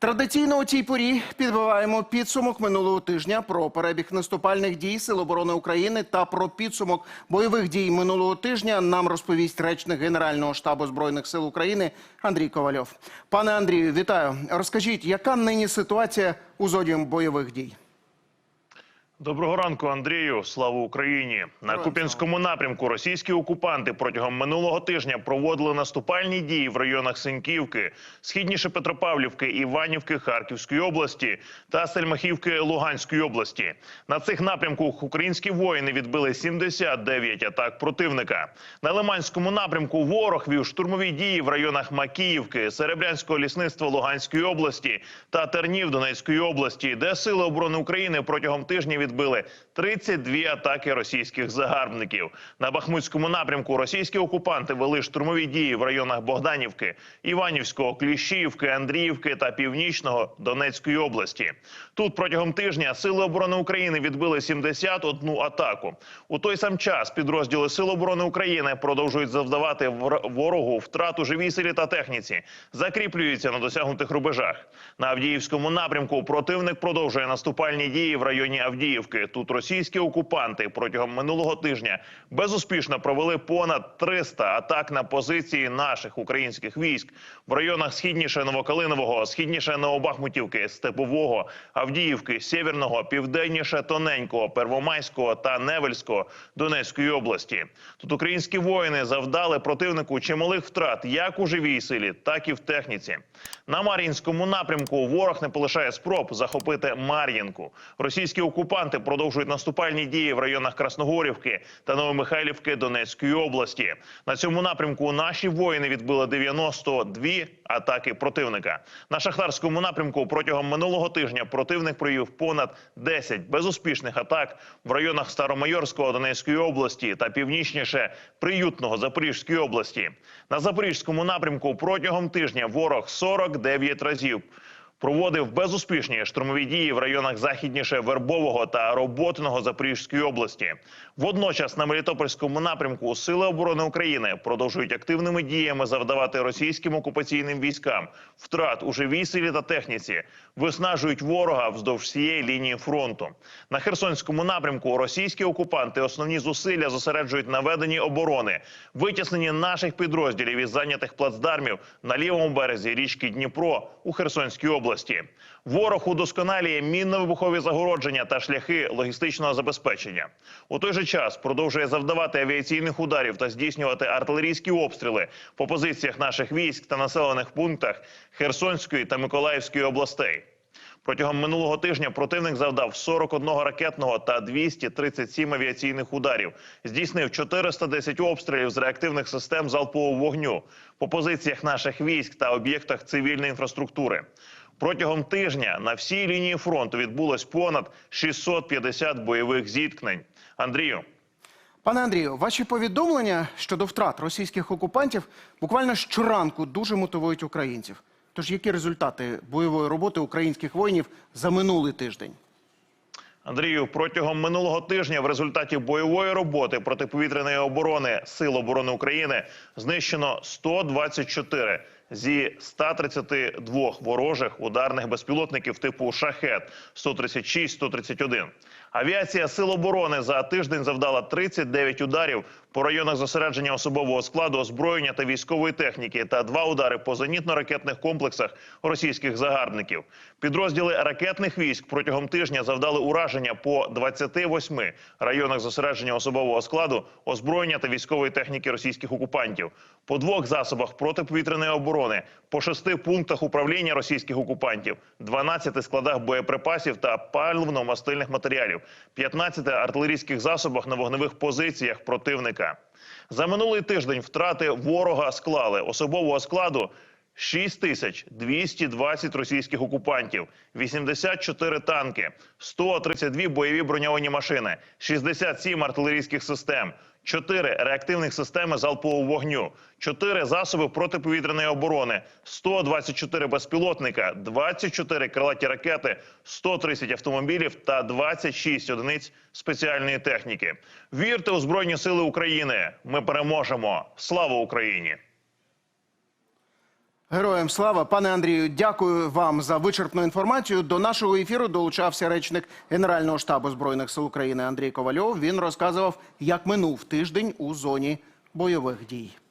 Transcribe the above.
Традиційно у цій порі підбиваємо підсумок минулого тижня про перебіг наступальних дій Сил оборони України та про підсумок бойових дій минулого тижня нам розповість речник Генерального штабу збройних сил України Андрій Ковальов. Пане Андрію, вітаю. Розкажіть, яка нині ситуація у зоні бойових дій? Доброго ранку, Андрію. Слава Україні! На Куп'янському напрямку російські окупанти протягом минулого тижня проводили наступальні дії в районах Синьківки, східніше Петропавлівки, Іванівки, Харківської області та Сельмахівки Луганської області. На цих напрямках українські воїни відбили 79 атак противника. На Лиманському напрямку ворог вів штурмові дії в районах Макіївки, Серебрянського лісництва Луганської області та Тернів Донецької області, де сили оборони України протягом тижня відбили 32 атаки російських загарбників. На Бахмутському напрямку російські окупанти вели штурмові дії в районах Богданівки, Іванівського, Кліщіївки, Андріївки та Північного Донецької області. Тут протягом тижня сили оборони України відбили 71 атаку. У той сам час підрозділи Сил оборони України продовжують завдавати ворогу втрату живій силі та техніці, закріплюються на досягнутих рубежах. На Авдіївському напрямку противник продовжує наступальні дії в районі Авдіївки. Тут російські окупанти протягом минулого тижня безуспішно провели понад 300 атак на позиції наших українських військ в районах східніше Новокалинового, східніше Новобахмутівки, Степового, Авдіївки, Сєвєрного, південніше Тоненького, Первомайського та Невельського Донецької області. Тут українські воїни завдали противнику чималих втрат як у живій силі, так і в техніці. На Мар'їнському напрямку ворог не полишає спроб захопити Мар'їнку. Російські окупанти продовжують наступальні дії в районах Красногорівки та Новомихайлівки Донецької області. На цьому напрямку наші воїни відбили 92 атаки противника. На шахтарському напрямку протягом минулого тижня противник провів понад 10 безуспішних атак в районах Старомайорського Донецької області та північніше Приютного Запорізької області. На запорізькому напрямку протягом тижня ворог 49 разів проводив безуспішні штурмові дії в районах західніше Вербового та Роботиного Запорізької області. Водночас на Мелітопольському напрямку Сили оборони України продовжують активними діями завдавати російським окупаційним військам втрат у живій силі та техніці, виснажують ворога вздовж всієї лінії фронту. На Херсонському напрямку російські окупанти основні зусилля зосереджують на веденні оборони, витісненні наших підрозділів із зайнятих плацдармів на лівому березі річки Дніпро у Херсонській області. Ворог удосконалює мінно-вибухові загородження та шляхи логістичного забезпечення. У той же час продовжує завдавати авіаційних ударів та здійснювати артилерійські обстріли по позиціях наших військ та населених пунктах Херсонської та Миколаївської областей. Протягом минулого тижня противник завдав 41 ракетного та 237 авіаційних ударів. Здійснив 410 обстрілів з реактивних систем залпового вогню по позиціях наших військ та об'єктах цивільної інфраструктури. Протягом тижня на всій лінії фронту відбулось понад 650 бойових зіткнень. Андрію. Пане Андрію, ваші повідомлення щодо втрат російських окупантів буквально щоранку дуже мотивують українців. Тож які результати бойової роботи українських воїнів за минулий тиждень? Андрію, протягом минулого тижня в результаті бойової роботи протиповітряної оборони Сил оборони України знищено 124 зі 132 ворожих ударних безпілотників типу Шахет 136-131. Авіація Сил оборони за тиждень завдала 39 ударів по районах зосередження особового складу, озброєння та військової техніки та два удари по зенітно-ракетних комплексах російських загарбників. Підрозділи ракетних військ протягом тижня завдали ураження по 28 районах зосередження особового складу, озброєння та військової техніки російських окупантів, по двох засобах протиповітряної оборони, по шести пунктах управління російських окупантів, 12 складах боєприпасів та паливно-мастильних матеріалів, 15 артилерійських засобах на вогневих позиціях противника. За минулий тиждень втрати ворога склали особового складу 6220 російських окупантів, 84 танки, 132 бойові броньовані машини, 67 артилерійських систем, 4 реактивних системи залпового вогню, 4 засоби протиповітряної оборони, 124 безпілотника, 24 крилаті ракети, 130 автомобілів та 26 одиниць спеціальної техніки. Вірте у Збройні Сили України! Ми переможемо! Слава Україні! Героям слава, пане Андрію, дякую вам за вичерпну інформацію. До нашого ефіру долучався речник Генерального штабу збройних сил України Андрій Ковальов. Він розказував, як минув тиждень у зоні бойових дій.